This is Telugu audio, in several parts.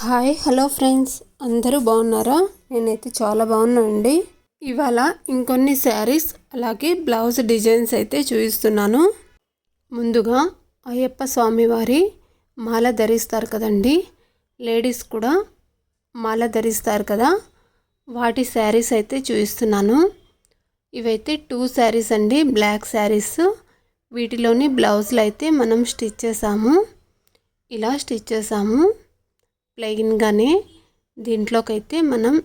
Hi hello friends. అందరూ బాగున్నారా? నేనైతే చాలా బాగున్నానండి. ఇవాళ ఇంకొన్ని శారీస్ అలాగే బ్లౌజ్ డిజైన్స్ అయితే చూపిస్తున్నాను. ముందుగా అయ్యప్ప స్వామి వారి మాల ధరిస్తారు కదండి. లేడీస్ కూడా మాల ధరిస్తారు కదా. వాటి శారీస్ అయితే చూపిస్తున్నాను. ఇవైతే టూ శారీస్ అండి బ్లాక్ శారీస్. వీటిలోని బ్లౌజులు అయితే మనం స్టిచ్ చేసాము. ఇలా స్టిచ్ చేసాము. ప్లెయిన్గానే దీంట్లోకైతే మనం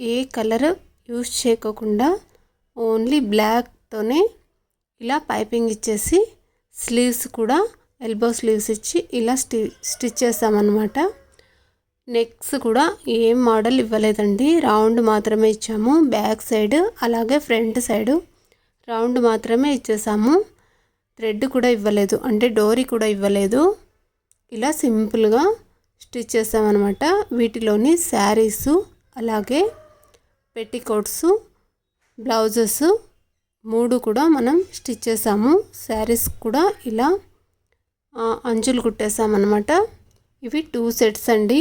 ఏ కలర్ యూస్ చేయకోకుండా ఓన్లీ బ్లాక్తోనే ఇలా పైపింగ్ ఇచ్చేసి స్లీవ్స్ కూడా ఎల్బో స్లీవ్స్ ఇచ్చి ఇలా స్టి స్టిచ్ చేసామన్నమాట. నెక్స్ కూడా ఏం మోడల్ ఇవ్వలేదండి. రౌండ్ మాత్రమే ఇచ్చాము. బ్యాక్ సైడ్ అలాగే ఫ్రంట్ సైడ్ రౌండ్ మాత్రమే ఇచ్చేసాము. థ్రెడ్ కూడా ఇవ్వలేదు. అంటే డోరీ కూడా ఇవ్వలేదు. ఇలా సింపుల్గా స్టిచ్ చేసామన్నమాట. వీటిలోని శారీస్ అలాగే పెట్టికోట్స్ బ్లౌజెస్ మూడు కూడా మనం స్టిచ్ చేసాము. శారీస్ కూడా ఇలా అంచులు కుట్టేసామన్నమాట. ఇవి టూ సెట్స్ అండి.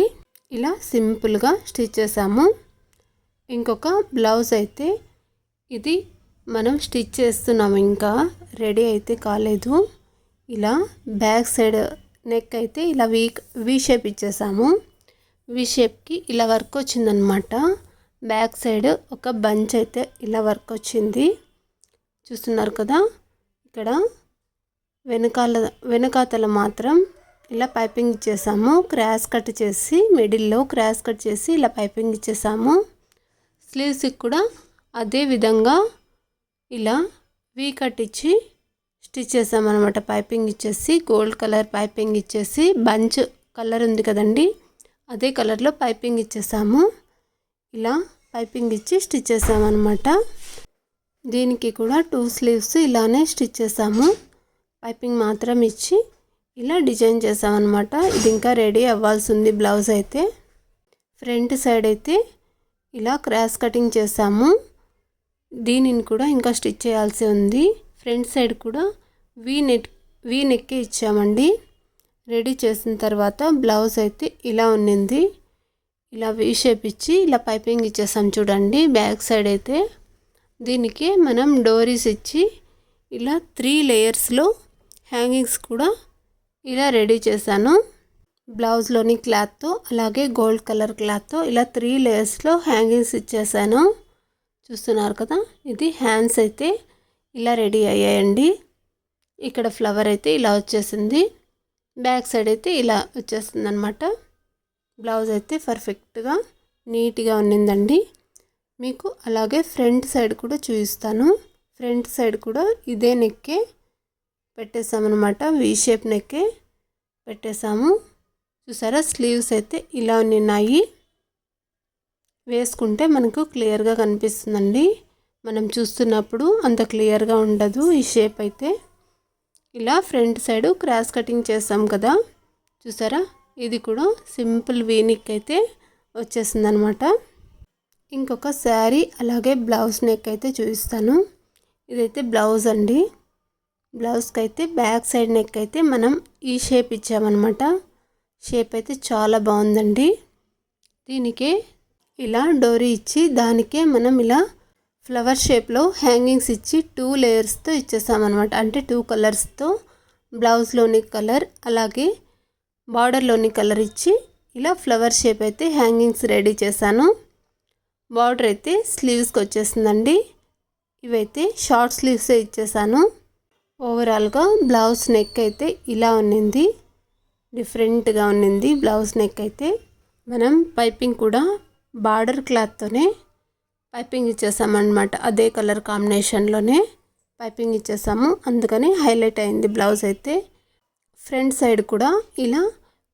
ఇలా సింపుల్గా స్టిచ్ చేసాము. ఇంకొక బ్లౌజ్ అయితే ఇది మనం స్టిచ్ చేస్తున్నాము. ఇంకా రెడీ అయితే కాలేదు. ఇలా బ్యాక్ సైడ్ నెక్ అయితే ఇలా వీ వీ షేప్ ఇచ్చేసాము. వీ షేప్కి ఇలా వర్క్ వచ్చిందనమాట బ్యాక్ సైడ్ ఒక బంచ్ అయితే ఇలా వర్క్ వచ్చింది. చూస్తున్నారు కదా? ఇక్కడ వెనకాల వెనకాతల మాత్రం ఇలా పైపింగ్ ఇచ్చేసాము. క్రాస్ కట్ చేసి మిడిల్లో క్రాస్ కట్ చేసి ఇలా పైపింగ్ ఇచ్చేసాము. స్లీవ్స్కి కూడా అదే విధంగా ఇలా వీ కట్ ఇచ్చి స్టిచ్ చేసామన్నమాట పైపింగ్ ఇచ్చేసి గోల్డ్ కలర్ పైపింగ్ ఇచ్చేసి బంచ్ కలర్ ఉంది కదండి అదే కలర్లో పైపింగ్ ఇచ్చేసాము. ఇలా పైపింగ్ ఇచ్చి స్టిచ్ చేసామన్నమాట. దీనికి కూడా టూ స్లీవ్స్ ఇలానే స్టిచ్ చేసాము. పైపింగ్ మాత్రం ఇచ్చి ఇలా డిజైన్ చేసామన్నమాట. ఇది ఇంకా రెడీ అవ్వాల్సి ఉంది బ్లౌజ్ అయితే. ఫ్రంట్ సైడ్ అయితే ఇలా క్రాస్ కటింగ్ చేసాము. దీనిని కూడా ఇంకా స్టిచ్ చేయాల్సి ఉంది. ఫ్రంట్ సైడ్ కూడా వీ నెట్ వీ నెక్కి ఇచ్చామండి. రెడీ చేసిన తర్వాత బ్లౌజ్ అయితే ఇలా ఉన్నింది. ఇలా వీ షేప్ ఇచ్చి ఇలా పైపింగ్ ఇచ్చేసాం చూడండి బ్యాక్ సైడ్ అయితే. దీనికి మనం డోరీస్ ఇచ్చి ఇలా త్రీ లేయర్స్లో హ్యాంగింగ్స్ కూడా ఇలా రెడీ చేశాను. బ్లౌజ్లోని క్లాత్తో అలాగే గోల్డ్ కలర్ క్లాత్తో ఇలా త్రీ లేయర్స్లో హ్యాంగింగ్స్ ఇచ్చేసాను. చూస్తున్నారు కదా ఇది హ్యాండ్స్ అయితే ఇలా రెడీ అయ్యాయండి. ఇక్కడ ఫ్లవర్ అయితే ఇలా వచ్చేసింది. బ్యాక్ సైడ్ అయితే ఇలా వచ్చేస్తుంది అనమాట బ్లౌజ్ అయితే పర్ఫెక్ట్గా నీట్గా ఉన్నిందండి. మీకు అలాగే ఫ్రంట్ సైడ్ కూడా చూపిస్తాను. ఫ్రంట్ సైడ్ కూడా ఇదే నెక్కే పెట్టేసామన్నమాట. V shape నెక్కే పెట్టేసాము. చూసారా? స్లీవ్స్ అయితే ఇలా ఉన్నాయి వేసుకుంటే మనకు క్లియర్గా కనిపిస్తుందండి. మనం చూస్తున్నప్పుడు అంత క్లియర్గా ఉండదు ఈ షేప్ అయితే. ఇలా ఫ్రంట్ సైడ్ క్రాస్ కటింగ్ చేస్తాం కదా. చూసారా? ఇది కూడా సింపుల్ వీనిక్ అయితే వచ్చేసింది అనమాట ఇంకొక శారీ అలాగే బ్లౌజ్ నెక్ అయితే చూపిస్తాను. ఇదైతే బ్లౌజ్ అండి. బ్లౌజ్కి అయితే బ్యాక్ సైడ్ నెక్ అయితే మనం ఈ షేప్ ఇచ్చామన్నమాట షేప్ అయితే చాలా బాగుందండి. దీనికే ఇలా డోరీ ఇచ్చి దానికే మనం ఇలా ఫ్లవర్ షేప్లో హ్యాంగింగ్స్ ఇచ్చి టూ లేయర్స్తో ఇచ్చేసామన్నమాట. అంటే టూ కలర్స్తో బ్లౌజ్లోని కలర్ అలాగే బార్డర్లోని కలర్ ఇచ్చి ఇలా ఫ్లవర్ షేప్ అయితే హ్యాంగింగ్స్ రెడీ చేశాను. బార్డర్ అయితే స్లీవ్స్కి వచ్చేసిందండి. ఇవైతే షార్ట్ స్లీవ్సే ఇచ్చేసాను. ఓవరాల్గా బ్లౌజ్ నెక్ అయితే ఇలా ఉన్నింది. డిఫరెంట్గా ఉన్నింది బ్లౌజ్ నెక్ అయితే. మనం పైపింగ్ కూడా బార్డర్ క్లాత్తోనే పైపింగ్ ఇచ్చేసామన్నమాట. అదే కలర్ కాంబినేషన్లోనే పైపింగ్ ఇచ్చేసాము. అందుకని హైలైట్ అయింది బ్లౌజ్ అయితే. ఫ్రంట్ సైడ్ కూడా ఇలా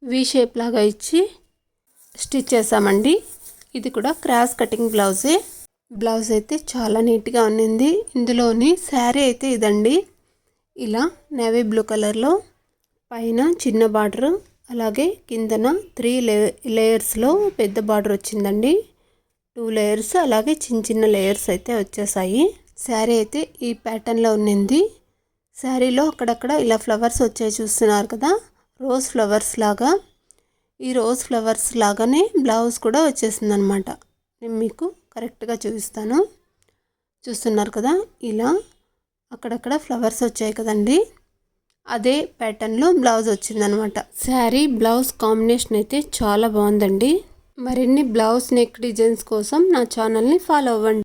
వి షేప్ లాగా ఇచ్చి స్టిచ్ చేసామండి. ఇది కూడా క్రాస్ కటింగ్ బ్లౌజే. బ్లౌజ్ అయితే చాలా నీట్గా ఉన్నింది. ఇందులోని శారీ అయితే ఇదండి. ఇలా నేవీ బ్లూ కలర్లో పైన చిన్న బార్డర్ అలాగే కిందన త్రీ లే లేయర్స్లో పెద్ద బార్డర్ వచ్చిందండి. టూ లేయర్స్ అలాగే చిన్న చిన్న లేయర్స్ అయితే వచ్చేసాయి. శారీ అయితే ఈ ప్యాటర్న్లో ఉన్నింది. శారీలో అక్కడక్కడ ఇలా ఫ్లవర్స్ వచ్చాయి చూస్తున్నారు కదా. రోజ్ ఫ్లవర్స్ లాగా. ఈ రోజ్ ఫ్లవర్స్ లాగానే బ్లౌజ్ కూడా వచ్చేసింది అనమాట నేను మీకు కరెక్ట్గా చూపిస్తాను. చూస్తున్నారు కదా ఇలా అక్కడక్కడ ఫ్లవర్స్ వచ్చాయి కదండి. అదే ప్యాటర్న్లో బ్లౌజ్ వచ్చిందనమాట శారీ బ్లౌజ్ కాంబినేషన్ అయితే చాలా బాగుందండి. మరిన్ని బ్లౌజ్ నెక్ డిజైన్స్ కోసం నా ఛానల్ని ఫాలో అవ్వండి.